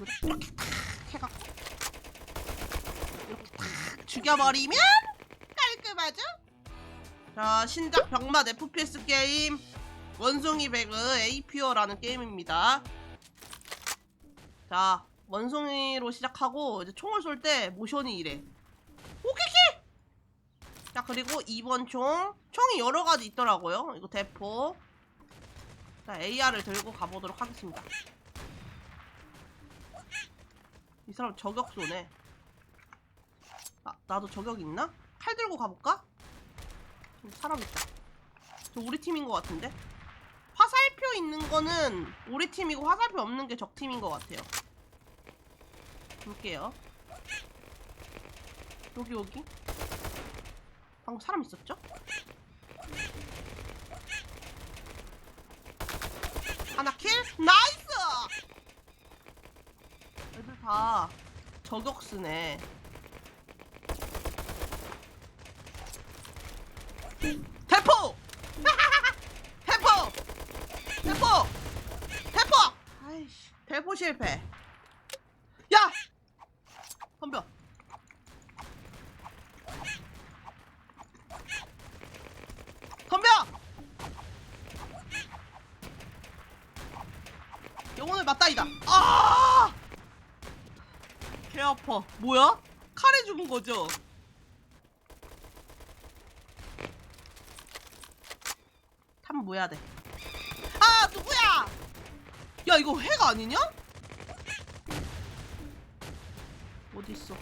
이렇게 탁 해갖고 이렇게 탁 죽여버리면 깔끔하죠? 자 신작 병맛 FPS 게임 원숭이 배그 APO라는 게임입니다. 자 원숭이로 시작하고 이제 총을 쏠 때 모션이 이래. 오케이 자 그리고 2번 총 총이 여러 가지 있더라고요. 이거 대포. 자 AR을 들고 가보도록 하겠습니다. 이 사람 저격 쏘네. 나, 나도 저격 있나? 칼 들고 가볼까? 사람 있다. 저 우리 팀인 것 같은데? 화살표 있는 거는 우리 팀이고 화살표 없는 게 적 팀인 것 같아요. 볼게요. 여기 여기. 방금 사람 있었죠? 하나 킬? 나이스! 다 저격 쓰네. 대포! 대포! 대포! 대포! 아이씨, 대포 실패. 야! 덤벼. 덤벼! 영혼을 맞다이다. 아! 개 아파. 뭐야? 칼에 죽은 거죠? 탐 뭐야 돼? 아 누구야? 야 이거 핵 아니냐? 어디 있어?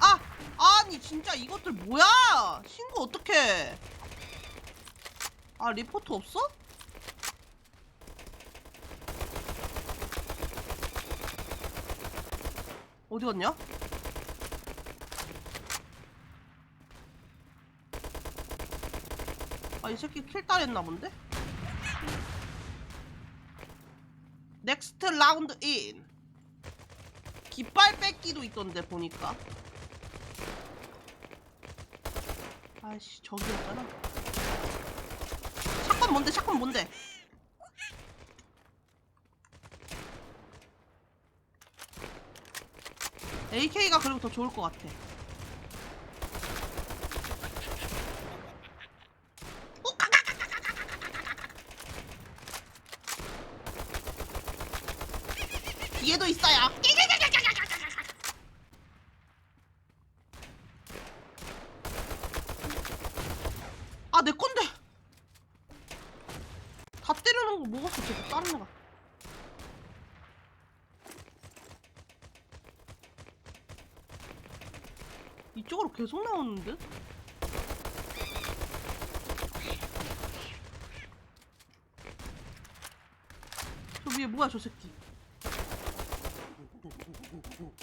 아 아니 진짜 이것들 뭐야? 신고 어떡해? 아 리포트 없어? 어디 갔냐? 아 이 새끼 킬 따냈나 본데? 넥스트 라운드 인 깃발 뺏기도 있던데 보니까 아이씨 저기였잖아 샷건 뭔데 샷건 뭔데 AK가 그리고 더 좋을 것 같아 가. 뒤에도 있어요. 아, 내 건데. 다 때리는 거 먹었어, 쟤 다른 애가. 이쪽으로 계속 나오는데? 저 위에 뭐야, 저 새끼.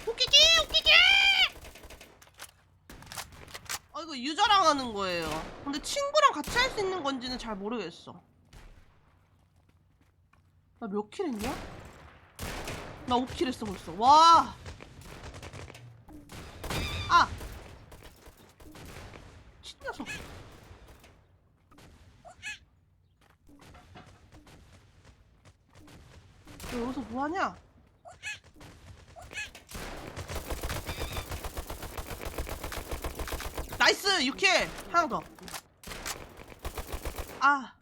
웃기기! 웃기기! 아, 이거 유저랑 하는 거예요. 근데 친구랑 같이 할 수 있는 건지는 잘 모르겠어. 나 몇 킬 했냐? 나 5킬 했어, 벌써. 와! 아! 친녀석. 너 여기서 뭐하냐? 나이스! 6킬! 하나 더. 아.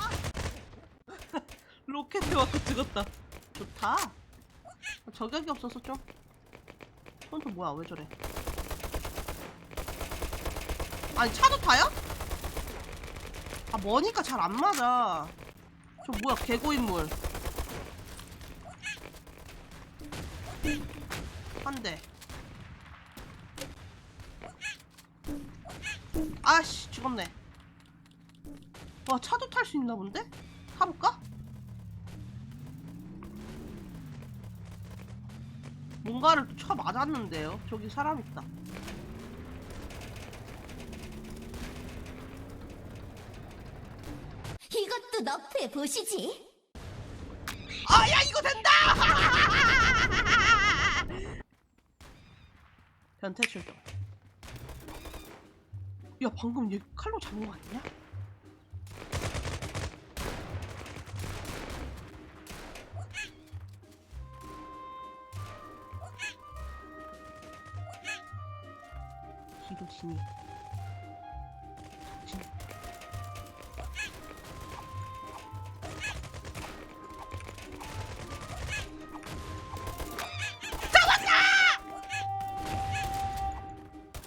아! 로켓 맞고 죽었다. 좋다. 저격이 없어서 좀. 손도 뭐야? 왜 저래? 아니 차도 타요? 아 머니까 잘 안 맞아. 저 뭐야 개고인물. 한 대. 아씨 죽었네. 와 차도 탈 수 있나 본데? 타볼까? 뭔가를 쳐 맞았는데요. 저기 사람 있다. 이것도 너프해 보시지. 아, 야, 이거 이거 된다! 변태 출동. 야 방금 얘 칼로 잡은 거 아니냐?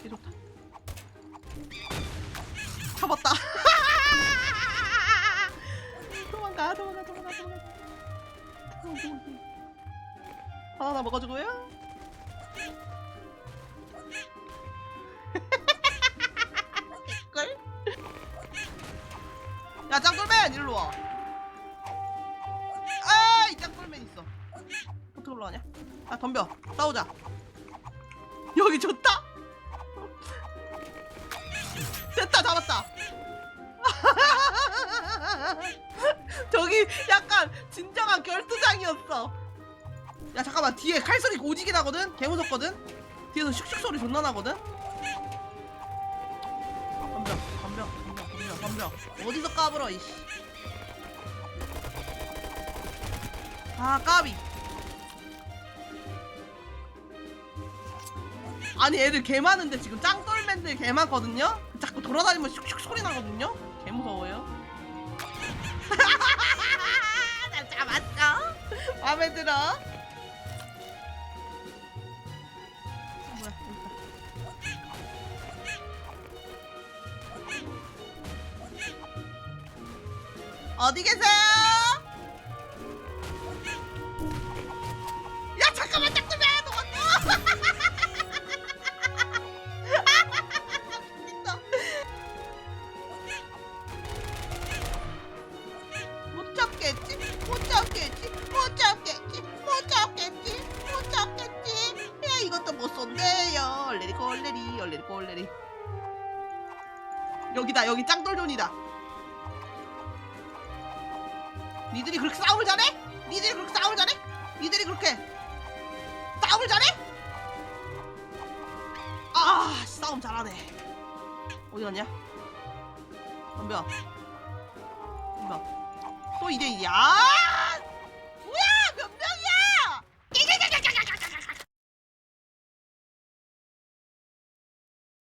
계속 타. 잡았다. 도망가, 도망가, 도망가, 도망가. 도망가, 도망가. 바나나 먹어주고요. 야, 짱돌맨 일로 와. 아, 이 짱돌맨 있어. 어떻게 올라가냐? 아, 덤벼. 싸우자. 여기 좋다. 됐다 잡았다 저기 약간 진정한 결투장이었어 야 잠깐만 뒤에 칼 소리 오지게 나거든 개 무섭거든 뒤에서 슉슉 소리 존나 나거든 덤벼 덤벼 덤벼 덤벼 어디서 까불어 이씨. 아 까비. 아니 애들 개 많은데 지금 짱돌맨들 개 많거든요? 자꾸 돌아다니면 슉슉 소리 나거든요? 개 무서워요? 나 잡았어. 마음에 들어 어, 어디 계세요? 야 잠깐만 너갔어 미친다. 못 잡겠지? 못 잡겠지? 못 잡겠지? 못 잡겠지? 못 잡겠지? 야 이것도 못 쏜대요. 얼레리 꼴레리 얼레리 꼴레리. 여기다 여기 짱돌존이다. 니들이 그렇게 싸움을 잘해? 니들이 그렇게 싸움을 잘해? 니들이 그렇게 싸움을 잘해? 아 싸움 잘하네 어디 갔냐 덤벼 덤벼 또 2대1이야